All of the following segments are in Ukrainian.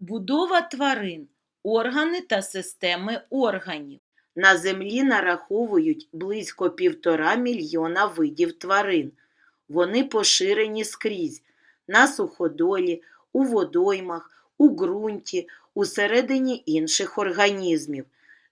Будова тварин, органи та системи органів. На землі нараховують близько півтора мільйона видів тварин. Вони поширені скрізь на суходолі, у водоймах, у ґрунті, усередині інших організмів.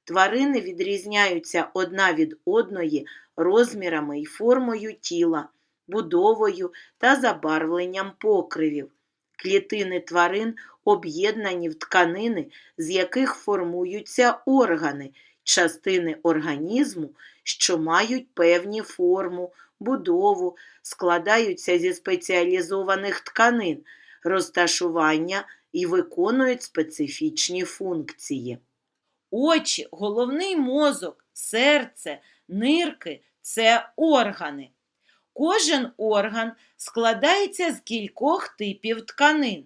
Тварини відрізняються одна від одної розмірами і формою тіла, будовою та забарвленням покривів. Клітини тварин об'єднані в тканини, з яких формуються органи, частини організму, що мають певні форму, будову, складаються зі спеціалізованих тканин, розташування і виконують специфічні функції. Очі, головний мозок, серце, нирки це органи. Кожен орган складається з кількох типів тканин,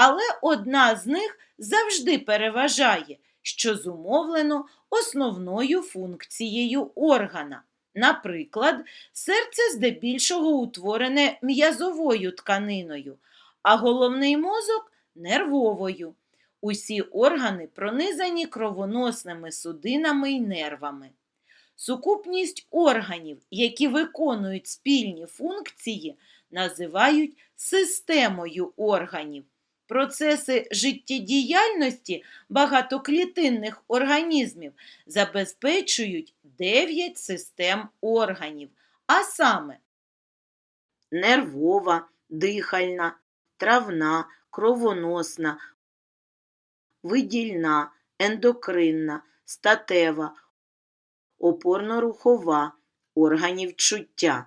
але одна з них завжди переважає, що зумовлено основною функцією органа. Наприклад, серце здебільшого утворене м'язовою тканиною, а головний мозок нервовою. Усі органи пронизані кровоносними судинами й нервами. Сукупність органів, які виконують спільні функції, називають системою органів. Процеси життєдіяльності багатоклітинних організмів забезпечують 9 систем органів, а саме нервова, дихальна, травна, кровоносна, видільна, ендокринна, статева, опорно-рухова, органів чуття.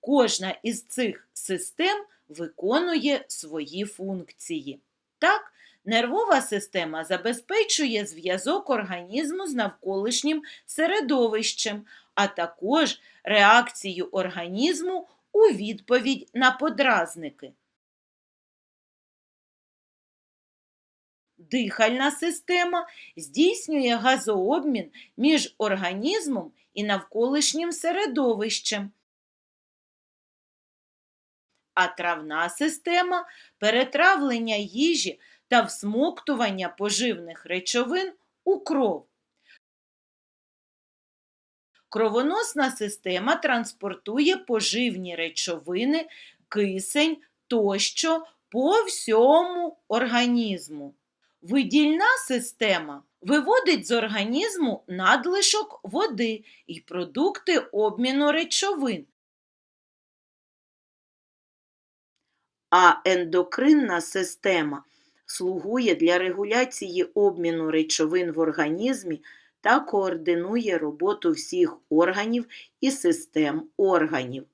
Кожна із цих систем виконує свої функції. Так, нервова система забезпечує зв'язок організму з навколишнім середовищем, а також реакцію організму у відповідь на подразники. Дихальна система здійснює газообмін між організмом і навколишнім середовищем. А травна система перетравлення їжі та всмоктування поживних речовин у кров. Кровоносна система транспортує поживні речовини, кисень тощо по всьому організму. Видільна система виводить з організму надлишок води і продукти обміну речовин. А ендокринна система слугує для регуляції обміну речовин в організмі та координує роботу всіх органів і систем органів.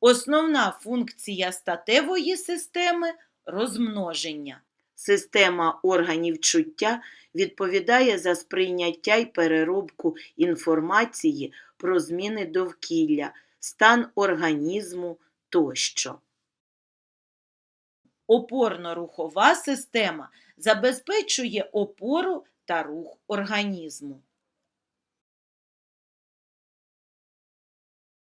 Основна функція статевої системи розмноження. Система органів чуття відповідає за сприйняття й переробку інформації про зміни довкілля, стан організму тощо. Опорно-рухова система забезпечує опору та рух організму.